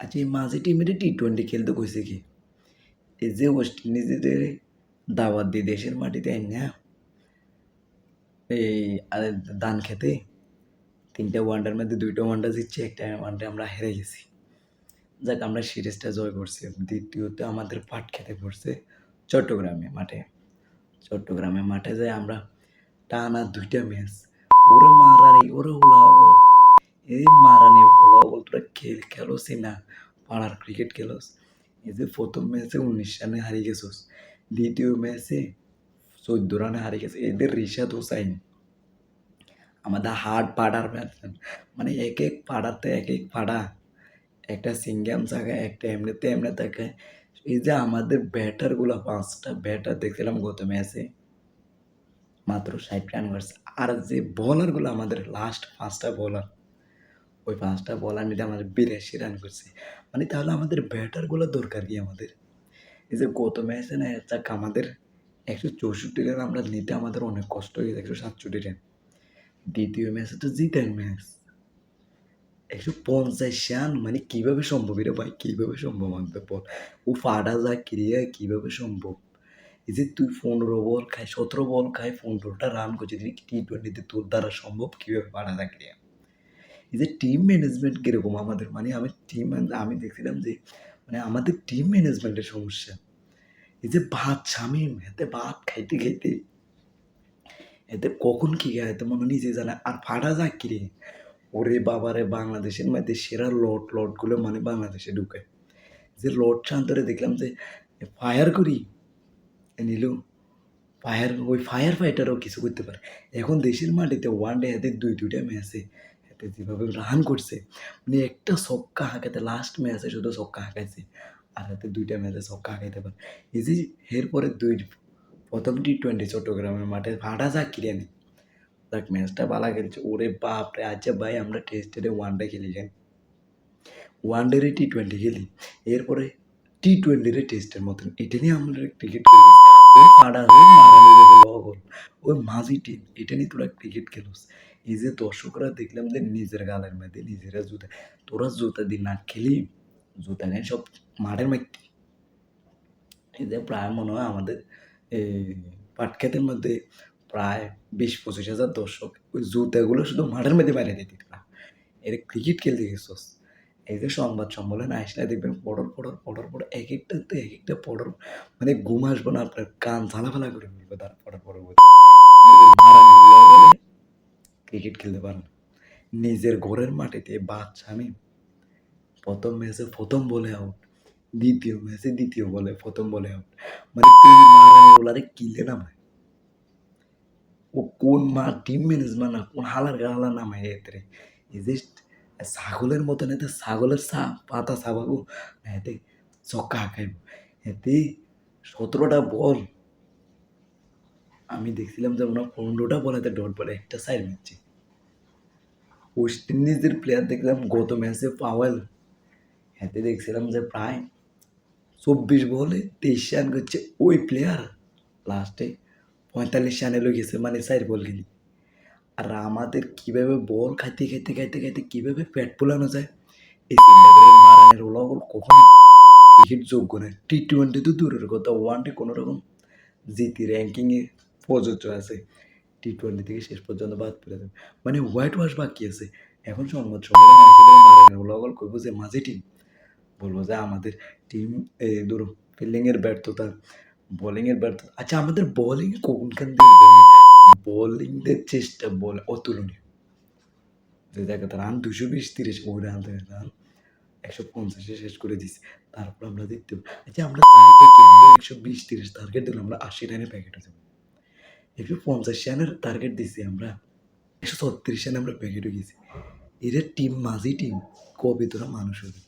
আচ্ছা এই মাঝে টিমের টি টোয়েন্টি খেলতে কইছে কি? এই যে ওয়েস্ট ইন্ডিজের দাওয়াত দিয়ে দেশের মাটিতে না, এই ধান খেতে তিনটা ওয়ানডার মধ্যে দুইটা ওয়ানডার জিতছে, একটা ওয়ানডে আমরা হেরে গেছি। যাক, আমরা সিরিজটা জয় করছি। দ্বিতীয়ত আমাদের পাট খেতে পড়ছে চট্টগ্রামে মাঠে। চট্টগ্রামে মাঠে যাই আমরা টানা দুইটা ম্যাচ ওরে মারানি ওরা উলাওগল এই মারানি উলাওগল তোরা খেল খেলোসি না, পাড়ার ক্রিকেট খেলোস। এই যে প্রথম ম্যাচে উনিশ রানে হারিয়ে গেছোস, দ্বিতীয় ম্যাচে চোদ্দ রানে হারিয়ে গেছে, এদের রিশাদ হোসাইন। আমাদের হার্ড পাড়ার ব্যাটসম্যান মানে এক এক পাড়াতে এক এক পাড়া, একটা সিঙ্গাম জায়গায় একটা এমনিতে এমনি থাকে। এই যে আমাদের ব্যাটারগুলো পাঁচটা ব্যাটার দেখছিলাম গত ম্যাচে মাত্র ষাট রান করছে। আর যে বলারগুলো আমাদের লাস্ট পাঁচটা বলার ওই পাঁচটা বলার নিতে আমাদের বিরাশি রান করছে। মানে তাহলে আমাদের ব্যাটারগুলো দরকার কি আমাদের? এই যে গত ম্যাচে না যাক আমাদের একশো চৌষট্টি রান আমরা নিতে আমাদের অনেক কষ্ট হয়ে গেছে, একশো সাতষট্টি রান দ্বিতীয় ম্যাচে তো জিতেন ম্যাচ একশো পঞ্চাশ রান মানে কীভাবে সম্ভব? এটা ভাই, কীভাবে সম্ভব আমাদের বল? ও ফাটা যা ক্রিয়া, কীভাবে সম্ভব? এই যে তুই পনেরো বল খাই, সতেরো বল খাই, পনেরোটা রান করছিস তুই টি টোয়েন্টিতে তোর দ্বারা সম্ভব, কীভাবে যা ক্রিয়া? এই যে টিম ম্যানেজমেন্ট কীরকম আমাদের? মানে আমি টিম আমি দেখছিলাম যে মানে আমাদের টিম ম্যানেজমেন্টের সমস্যা। এই যে ভাত স্বামীম এতে ভাত খাইতে খাইতে, এতে কখন কী খায়? এতে মনে নিজে জানে। আর ফাটা যাক কিরে ওরে বাবারে বাংলাদেশের মধ্যে সেরা লট, লটগুলো মানে বাংলাদেশে ঢুকে। যে লট শান্তরে দেখলাম যে ফায়ার করি। নিল ফায়ার ওই ফায়ার ফাইটারও কিছু করতে পারে। এখন দেশের মাটিতে ওয়ান ডে হাতে দুই দুইটা ম্যাচে হাতে যেভাবে রান করছে মানে একটা ছক্কা হাঁকাতে লাস্ট ম্যাচে শুধু ছক্কা হাঁকাইছে, আর হাতে দুইটা ম্যাচে ছক্কা হাঁকাইতে পারে। এই যে এরপরে দুই প্রথম টি টোয়েন্টি চট্টগ্রামের মাঠে ভাড়া যা কিনে নি দেখ ম্যাচটা ভালো খেলছে। ওরে বাপ রে আচ্ছা ভাই আমরা টেস্টে ওয়ান ডে খেলি যাই ওয়ান ডে টি টোয়েন্টি খেলি, এরপরে টি টোয়েন্টিরে টেস্টের মতন। এটা নিয়ে আমরা ক্রিকেট খেলি পাড়া ওই মাঝি টিম এটা নিয়ে তোরা ক্রিকেট খেলোস। এই যে দর্শকরা দেখলাম যে নিজের গালের মধ্যে নিজেরা জুতা, তোরা জুতা দিয়ে না খেলি, জুতা নেই সব মাঠের মধ্যে এই যে প্রায় মনে হয় আমাদের পাটক্ষেতের মধ্যে প্রায় বিশ পঁচিশ হাজার দর্শক ওই জুতাগুলো শুধু মাঠের মধ্যে বাইরে দিতে না। এর ক্রিকেট খেলতে গেছোস এই যে সংবাদ সম্মেলনে আসলে দেখবেন পড়র পড়র পড়র পড়র, এক একটা তো এক একটা পড়র মানে ঘুম আসব না, আপনার কান ঝালাফালা করে ফেলবে তার পড়র পড়র ক্রিকেট খেলতে পারেন। নিজের ঘরের মাটিতে বাচ্চা, আমি প্রথম ম্যাচে প্রথম বলে আউট দ্বিতীয় ম্যাচে দ্বিতীয় বলে, প্রথম বলে আউট মানে তুই মারানি ওলারে কিলে নামায় ও কোন মা টিম ম্যানেজমেন্ট না, কোন হালার গালা নামায় এতে এই যে ছাগলের মতন এতে ছাগলের সা, পাতা ছাবাবো এতে চক্কা হাঁকাইব এতে সতেরোটা বল। আমি দেখছিলাম যে ওনার পনেরোটা বল এতে ডট বলে একটা সাইড মারছে ওয়েস্ট ইন্ডিজের প্লেয়ার দেখলাম গত ম্যাচে পাওয়েল এতে দেখছিলাম যে প্রায় চব্বিশ বলে তেইশ রান করছে ওই প্লেয়ার লাস্টে পঁয়তাল্লিশ রানে গেছে মানে চার বল খেলি। আর আমাদের কীভাবে বল খাইতে খাইতে খাইতে খাইতে কীভাবে পেট পোলানো যায়? এই চিন্তা করে মারানের ওলাগল কখনো ক্রিকেট যোগ্য নয়। টি টোয়েন্টি তো দূরের কথা ওয়ান ডে কোনো রকম জিতি র্যাঙ্কিংয়ে প্রযোজ্য আছে। টি টোয়েন্টি থেকে শেষ পর্যন্ত বাদ পড়ে যাবে। মানে হোয়াইট ওয়াশ বাকি আছে। এখন সংবাদ সম্মেলন মারানের ওলাগল করব যে মাঝে টিম বলব যে আমাদের টিম ধরো ফিল্ডিংয়ের ব্যর্থতা বোলিংয়ের ব্যর্থতা। আচ্ছা আমাদের বোলিং কোনখান থেকে বোলিংদের চেষ্টা বল, অতুলনীয়। যে জায়গাতে রান দুশো বিশ, তিরিশ ওই রান রান একশো পঞ্চাশে শেষ করে দিছি। তারপর আমরা দেখতে আচ্ছা আমরা চাইতে কি আমরা একশো বিশ, তিরিশ টার্গেট দিলাম আমরা আশি রানে প্যাকেট হয়ে যাব একশো পঞ্চাশ রানের টার্গেট দিছি আমরা, একশো ছত্রিশ রানে আমরা প্যাকেট হয়ে গেছি। এদের টিম মাঝি টিম কবে তোরা মানুষ হবে?